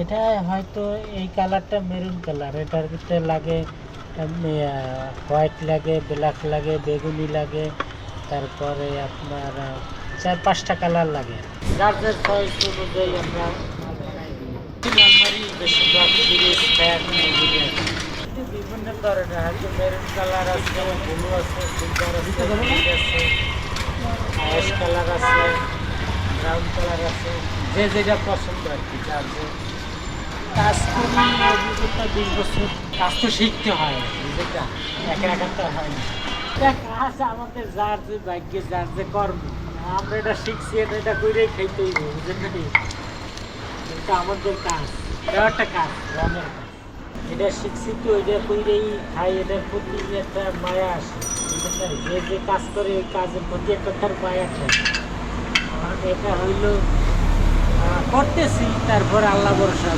এটা হয়তো এই কালারটা মেরুন কালার। এটার ভিতরে লাগে হোয়াইট লাগে, ব্ল্যাক লাগে, বেগুনি লাগে, তারপরে আপনার চার পাঁচটা কালার লাগে। যার অনুযায়ী আমরা বেশিরভাগ বিভিন্ন ধরনের হয়তো মেরুন কালার আছে, ব্লু আছে, সিলভার আছে কালার আছে, ব্রাউন কালার আছে, যে যেটা পছন্দ আর কি, যার যে কাজ করি অভিজ্ঞতা বিশ বছর কাজ তো শিখতে হয় বুঝলেটা একা একা তো হয় না এটা কাজ আমাদের যার যে ভাগ্যে যার যে কর্ম আমরা এটা শিখছি এটা এটা করেই খাইতেই বুঝলেন এটা আমাদের কাজ এটাও একটা কাজ রঙের কাজ এটা শিখছি তো এটা করেই খাই এটার প্রতি একটা মায়া আসে যে যে কাজ করে ওই কাজের প্রতি একটা তার মায়া থাকে এটা হইল করতেছি, তারপর আল্লাহ ভরসা,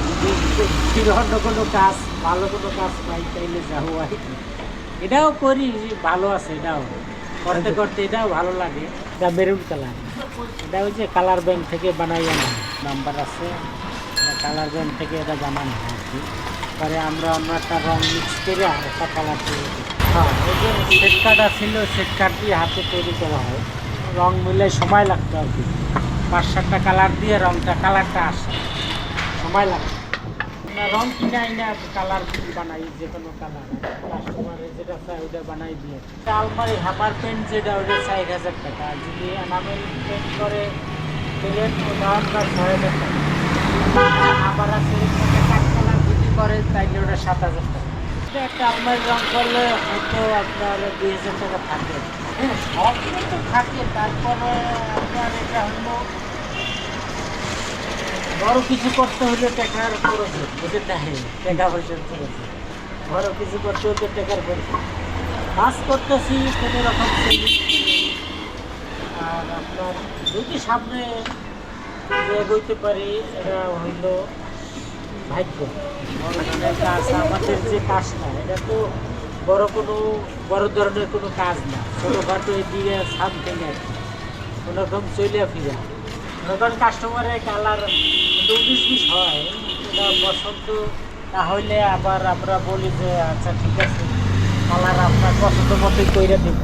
যদি অন্য কোনো কাজ, ভালো কোনো কাজ পাই, তাইলে যাব আর কি। এটাও করি, ভালো আছে এটাও। করতে করতে এটাও ভালো লাগে। এটা মেরুন কালার এটা ওই যে কালার ব্যাংক থেকে বানাই আনা। নাম্বার আছে। কালার ব্যাংক থেকে এটা বানানো হয় আর কি। পরে আমরা অন্য একটা রং মিক্স করে আর একটা কালার তৈরি করি হ্যাঁ ওই যে সেট কাটা ছিল সেট কাট দিয়ে হাতে তৈরি করা হয়। রং মিলে সময় লাগতো আর কি। পাঁচ সাতটা কালার দিয়ে রংটা কালারটা আসে। সময় লাগে। রং কিনে আইনা কালার বানাই, যে কোনো কালার কাস্টমারের যেটা চাই ওটা বানাই দিয়ে। আলমারি হামার পেন্ট যেটা ওটা চার হাজার টাকা। আর যদি এনামেল পেন্ট করে, পেলেন ওটা আপনার ছয় হাজার টাকা। আবার আছে কাঠ কালার যদি করে, তাইলে ওটা সাত হাজার টাকা। একটা আলমারি রং করলে হয়তো আপনার দুই হাজার টাকা থাকে। হ্যাঁ সব তো থাকে। তারপরে আপনার এটা হলো বড় কিছু করতে হলে টাকার খরচ হয়, বুঝেন না টাকা পয়সার খরচ বড় কিছু করতে হলে টাকার খরচ কাজ করতেছি কোনো রকম আর আপনার যদি সামনে এগোইতে পারি এটা হইল ভাগ্য। কাজ আমাদের যে কাজটা এটা তো বড় কোনো বড় ধরনের কোনো কাজ না। ছোটোখাটো দিয়ে সামথিং আর কি কোনোরকম চলিয়া ফিরা। যখন কাস্টমারের কালার উনিশ বিশ হয় পছন্দ না হইলে আবার আমরা বলি যে আচ্ছা ঠিক আছে কালার আপনার পছন্দ মতোই কইরা দিব।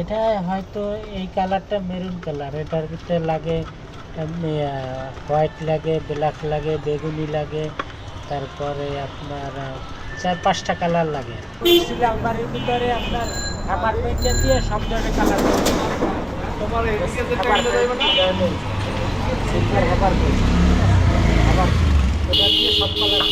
এটা হয়তো এই কালারটা মেরুন কালার এটার ভিতরে লাগে হোয়াইট লাগে ব্ল্যাক লাগে বেগুনি লাগে তারপরে আপনার চার পাঁচটা কালার লাগে। আলমারির ভিতরে আপনার খাবার দিয়ে সব ধরনের কালার তোমার এদিকে যে খাবার টাইমটা যাইবে না সিলভার খাবার আবার ওটা দিয়ে সব কালার